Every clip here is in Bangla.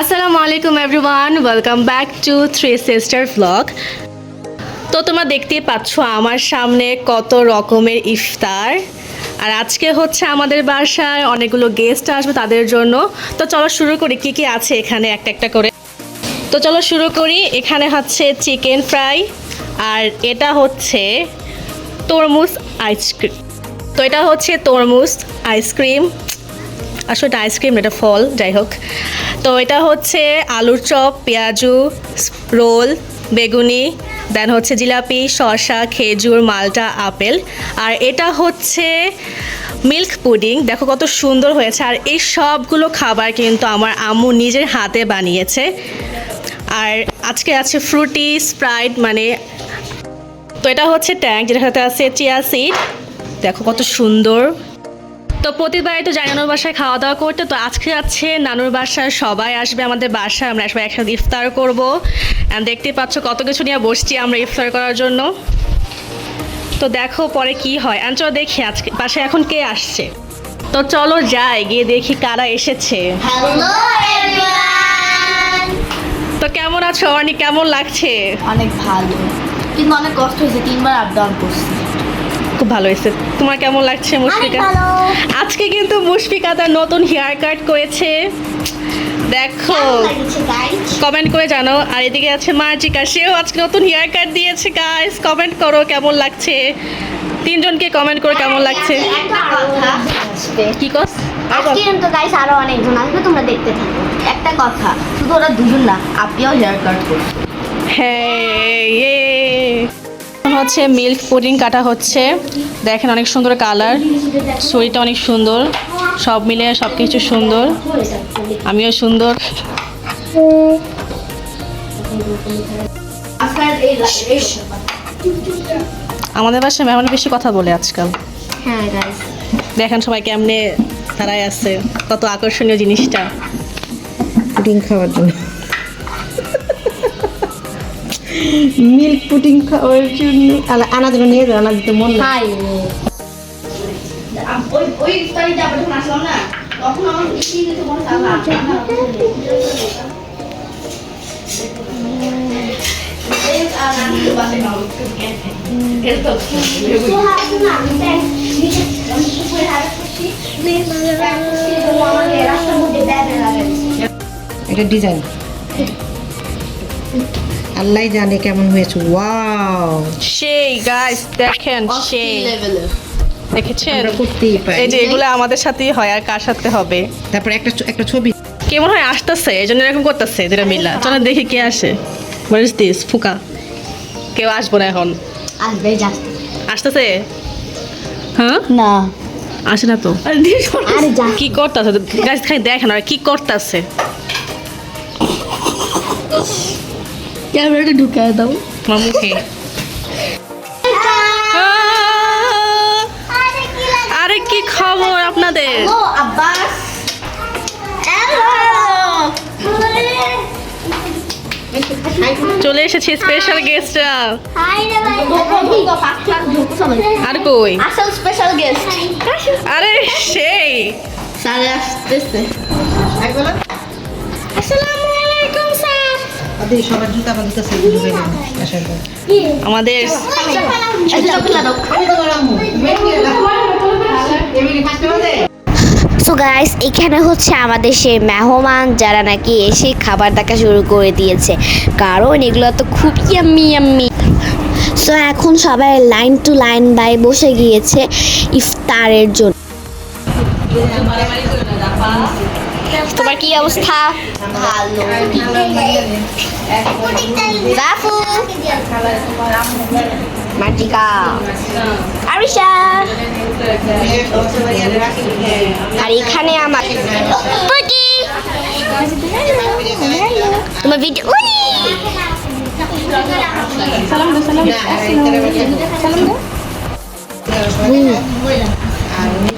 আসসালামু আলাইকুম everyone welcome back to three sister vlog তো তোমরা দেখতেই পাচ্ছ আমার সামনে কত রকমের ইফতার। আর আজকে হচ্ছে আমাদের বাসায় অনেকগুলো গেস্ট আসবে তাদের জন্য। তো চলো শুরু করি, কি কি আছে এখানে একটা একটা করে। তো চলো শুরু করি, এখানে হচ্ছে চিকেন ফ্রাই আর এটা হচ্ছে তরমুজ আইসক্রিম তো এটা হচ্ছে তরমুজ আইসক্রিম আসলে এটা আইসক্রিম এটা ফল, যাই হোক। তো এটা হচ্ছে আলুর চপ, পেঁয়াজু, রোল, বেগুনি দেন হচ্ছে জিলাপি, শসা, খেজুর, মালটা, আপেল। আর এটা হচ্ছে মিল্ক পুডিং দেখো কত সুন্দর হয়েছে। আর এই সবগুলো খাবার কিন্তু আমার আম্মু নিজের হাতে বানিয়েছে। আর আজকে আছে ফ্রুটি স্প্রাইট মানে তো এটা হচ্ছে ট্যাঙ্ক যেটা সাথে আছে চিয়া সিড দেখো কত সুন্দর। তো প্রতিবারই তো যাই নানুর বাসায় খাওয়া দাওয়া করতে তো আজকে যাচ্ছে নানুর বাসায় সবাই আসবে আমাদের বাসায় আমরা সবাই একসাথে ইফতার করব। দেখতেই পাচ্ছ কত কিছু নিয়ে বসছি আমরা ইফতার করার জন্য। তো দেখো পরে কি হয়। আর চলো দেখি আজকে বাসায় এখন কে আসছে। তো চলো যাই গিয়ে দেখি কারা এসেছে। তো কেমন আছো অনেক কেমন লাগছে? অনেক ভালো। কিন্তু অনেক কষ্ট হয়েছে তিনবার আপ ডাউন করছি। খুব ভালো হয়েছে। তোমার কেমন লাগছে মুশফিকা? আজকে কিন্তু মুশফিকা তার নতুন হেয়ার কাট করেছে। দেখো। কমেন্ট করে জানো। আর এদিকে আছে মার্জিকা। সেও আজকে নতুন হেয়ার কাট দিয়েছে গাইস কমেন্ট করো কেমন লাগছে। তিনজনকে কমেন্ট করো কেমন লাগছে। কি কস? আজকে কিন্তু গাইস আরও অনেকজন আসবে তোমরা দেখতে থাকো। একটা কথা শুধু ওরা দুজন না আপনিও হেয়ার কাট করছ। হ্যাঁ ইয়ে। হচ্ছে মিল্ক পুডিং কাটা হচ্ছে। দেখেন অনেক সুন্দর কালার শরীরটা অনেক সুন্দর। সব মিলে সব কিছু সুন্দর। আমিও সুন্দর। আমাদের বাসায় মেহমান বেশি কথা বলে আজকাল। হ্যাঁ দেখেন সবাই কেমনে তারাই আছে। কত আকর্ষণীয় জিনিসটা। পুডিং খাওয়ার জন্য। মিল্ক পুডিং খাওয়ার জন্য। জন্য নিয়ে যাও আনার দিতে মন না হাই ওই ওই ইফতারিতে আমরা যখন আসলাম না তখন আমার ইসি দিতে মনে এটা ডিজাইন। আল্লাহ জানে কেমন হয়েছে। ওয়াও সেই গাইস দেখেন সেই। দেখেছেন? করতেই পারি। এই যে এগুলো আমাদের সাথেই হয় আর কার সাথে হবে? তারপর একটা একটা ছবি। কেমন হয় আসতেছে? এই জন্য এরকম করতেছে যেটা মিলা চলো দেখি কে আসে। বলিস দিস ফুকা। কেউ আসব না এখন। আসবে আসতেছে? হ্যাঁ? না। আসে না তো। আরে কি করতেছে? গাছ খাই দেখেন আর কি করতেছে। ক্যামেরাটা ঢুকায় দাও। মুখে আরে কি খবর আপনাদের? চলে এসেছি স্পেশাল গেস্টরা আর কই? আসল স্পেশাল গেস্ট আরে সেই। আসতেছে। আসসালামু আমাদের আম্মু সো গাইস এখানে হচ্ছে আমাদের সেই মেহমান যারা নাকি এসে খাবার দেখা শুরু করে দিয়েছে। কারণ এগুলো তো খুব ইয়াম্মি ইয়াম্মি সো এখন সবাই লাইন টু লাইন বাই বসে গিয়েছে ইফতারের জন্য। তোমার কি অবস্থা? ভালো। রাফু মার্জিকা আরিশা। আর এখানে আমার পুটি তোমার ভিডিও উনি! সালাম দে। সালাম করে দিছি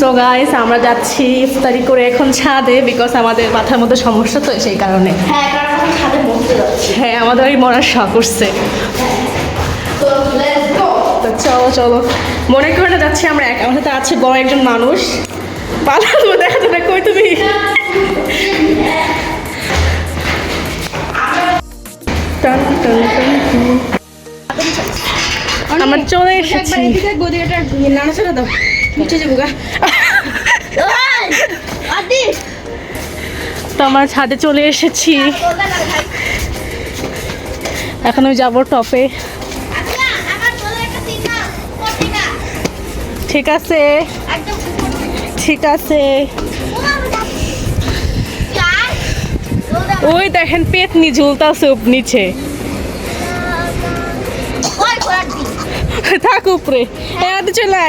তো গাইস আমরা যাচ্ছি ইফতারি করে এখন ছাদে বিকজ আমাদের মাথার মধ্যে সমস্যা তো সেই কারণে। হ্যাঁ হ্যাঁ আমাদের ওই মরার শখ. তো চলো চলো। মনে করে না যাচ্ছি আমরা এক আমার সাথে আছে বড় একজন মানুষ। পালা তুমি দেখা যাবে কই তুমি। আমরা চলে এসেছি। আদি! তো আমরা ছাদে চলে এসেছি। এখন আমি যাব টপে। পত্রিকা ঠিক আছে। ঠিক আছে। ওই দেখেন পেতনি ঝুলতাছে উপ নিচে। থাক উপরে। হ্যাঁ চলে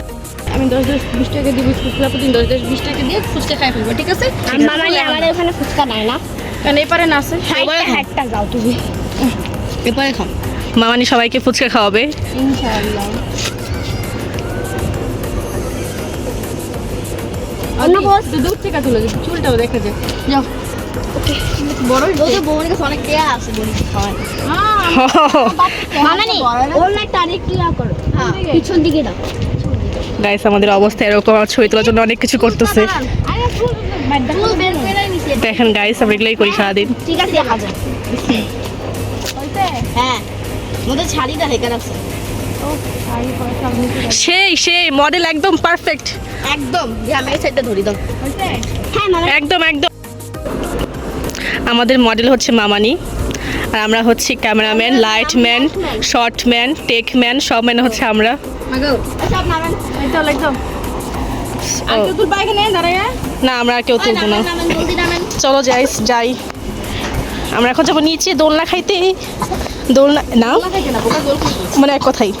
আমি দশ দশ বিশ টাকা দিব ফুচকা প্রতিদিন দশ দশ বিশ টাকা দিয়ে ফুচকা খাই ফেলব ঠিক আছে? মামাই আমাদের ওখানে ফুচকা নাই না। কারণ এপারে না আছে? সবাই খাও। যাও তুমি। এপারে খাও। মামানি সবাইকে ফুচকা খাওয়াবে। ইনশাআল্লাহ। অন্য বস। দূর থেকে তুলে দিচ্ছি চুলটাও দেখা যায় যাও। হ্যাঁ পিছন দিকে দাও। গাইস আমাদের অবস্থা এরকম আর ছবি তোলার জন্য অনেক কিছু করতেছে। দেখেন গাইস আমরা এগুলোই করি সারাদিন। ঠিক আছে হ্যাঁ শাড়িটা আছে? সেই সেই মডেল একদম পারফেক্ট একদম সাইডটা ধরি দাও। হ্যাঁ একদম একদম। আমাদের মডেল হচ্ছে মামানি আর আমরা হচ্ছি ক্যামেরাম্যান লাইটম্যান শর্টম্যান টেকম্যান সব ম্যান হচ্ছে আমরা। দাঁড়ায় না আমরা কেউ তুলবো না। চলো যাই যাই। আমরা এখন যাব নিচে দোলনা খাইতে। দোলনা না? মানে এক কথাই।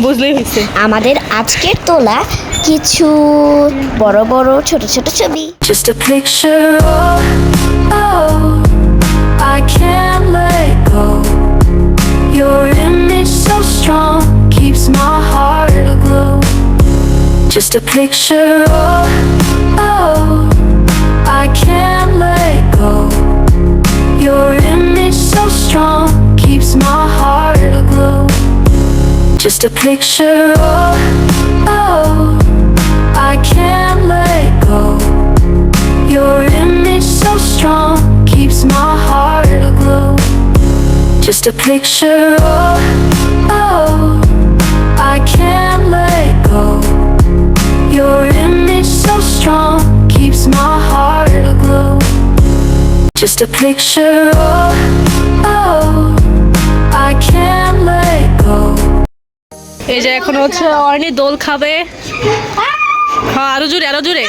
বুঝলেই হয়েছে আমাদের আজকের তোলা কিছু বড় বড় ছোট ছোট ছবি। Just a picture of, oh, I can't let go. Your image so strong. Keeps my heart aglow. Just a picture of, oh, I can't let go. Your image so strong keeps my heart aglow. Just a picture of, oh, I can't let go. Your image so strong keeps my heart aglow. Just a picture of, oh, I can't let go. Your image so strong keeps my heart aglow. Just a picture of, oh, I can't let go. এই যে এখন হচ্ছে অর্নি দোল খাবে হ্যাঁ আরও জোরে আরও জোরে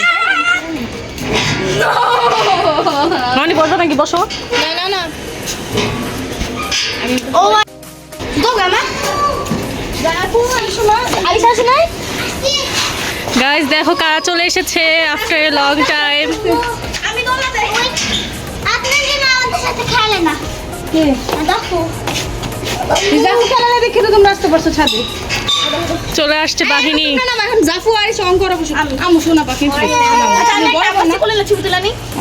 অর্নি বসো নাকি বসো না না না ও তো গাইস দেখো কারা চলে এসেছে আফটার এ লং টাইম আমি দোলাতে আপনি কি না আমাদের সাথে খেলে না কে দেখো জাফু খেলা দেখে তো তোমরা আসতে পারছ ছাদে চলে আসছে বাহিনী জাফু আর সং করা আমু শোনা পাখি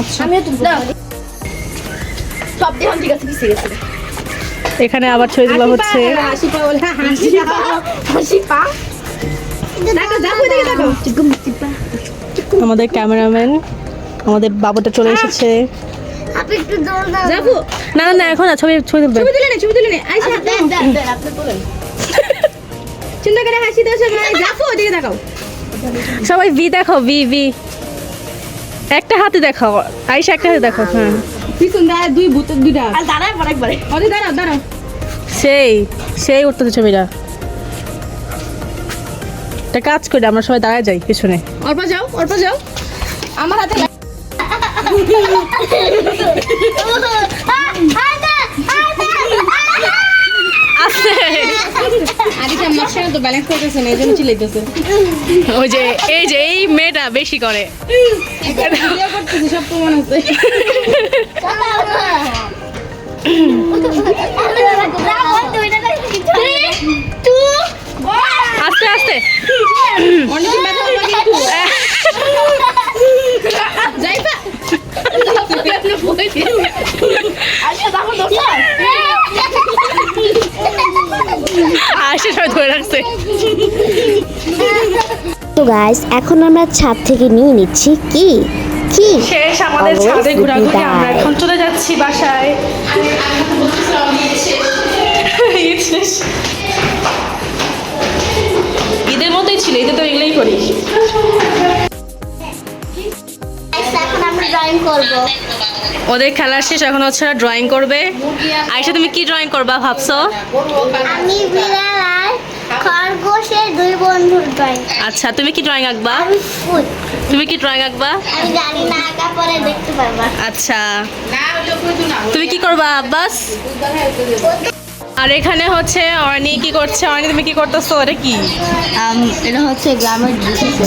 আচ্ছা আমি সব দেহন ঠিক আছে গেছে এখানে আবার ছবি তোলা হচ্ছে। হাসি পা হাসি পা হাসি পা দেখো জাফু দিকে দেখো। আমাদের ক্যামেরাম্যান আমাদের বাবুটা চলে এসেছে। আপনি একটু দৌড় দাও। জাফু না না না এখন না ছবি ছবি তুলবে। ছবি তুলে ছবি তুলে নে। আইসা আপনি তোলেন। চিন্তা করে হাসি দাও সবাই। জাফু ওদিকে দেখাও। সবাই ভি দেখো ভি ভি। একটা হাতে দেখাও। আইসা একটা হাতে দেখো হ্যাঁ। পিছন দাঁড়ায় দুই ভূতের দুইটা। আর দাঁড়ায় পরে একবারে অরে দাঁড়াও দাঁড়াও। সেই সেই উঠতেছে ছবিটা একটা কাজ করি আমরা সবাই দাঁড়ায় যাই পিছনে। অল্প যাও অল্প যাও। আমার হাতে আস্তে আদিকে আমার সাথে তো ব্যালেন্স করতেছে না এই জন্য চিলাইতেছে ওই যে এই যে এই মেয়েটা বেশি করে। সব প্রমাণ আছে আস্তে আস্তে অনেক ব্যথা হবে কিন্তু যাইবা আসে সবাই ধরে রাখছে তো গাইস এখন আমরা ছাদ থেকে নিয়ে নিচ্ছি কি? কি? শেষ আমাদের ছাদে ঘোরাঘুরি। আমরা এখন চলে যাচ্ছি বাসায়। ঈদের মতোই ছিল ঈদে তো এগুলোই করি। ওদের খেলা শেষ এখন হচ্ছে ড্রয়িং করবে। আয়সা তুমি কি ড্রয়িং করবা ভাবছ? আমি বিড়াল আর খরগোশের দুই বন্ধুর ড্রয়িং আচ্ছা তুমি কি ড্রয়িং আঁকবা? আমি ফুল। তুমি কি ড্রয়িং আঁকবা? আমি জানি না আঁকা পরে দেখতে পারবা। আচ্ছা। তুমি কি করবা আব্বাস? আর এখানে হচ্ছে অর্নি কি করছে? অর্নি তুমি কি করতেছো? এটা কি? এটা হচ্ছে গ্রামের দৃশ্য।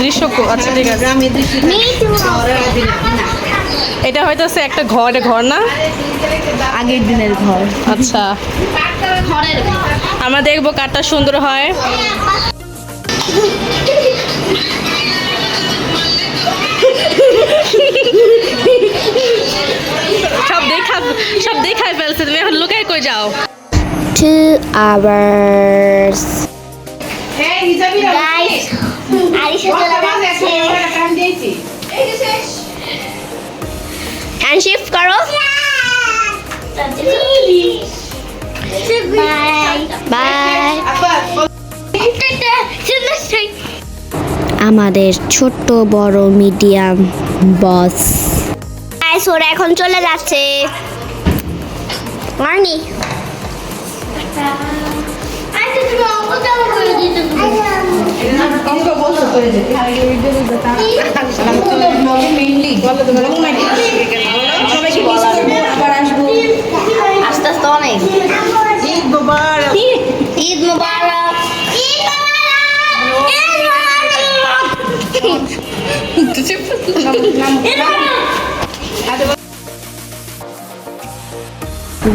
দৃশ্য আচ্ছা ঠিক আছে। এটা হয়তো একটা ঘর ঘর না? আগের দিনের ঘর। আচ্ছা। আমরা দেখব কারটা সুন্দর হয়। সব দেখা সব দেখাই ফেলছে তুমি এখন লুকাই কই যাও? টু আওয়ার্স গাইস আরিশা চলে হ্যান্ড শিফট করো। আমাদের ছোট্ট বড় মিডিয়াম বস ওরা এখন চলে যাচ্ছে। মার্নি। আস্তে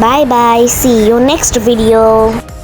Bye bye. See you next video.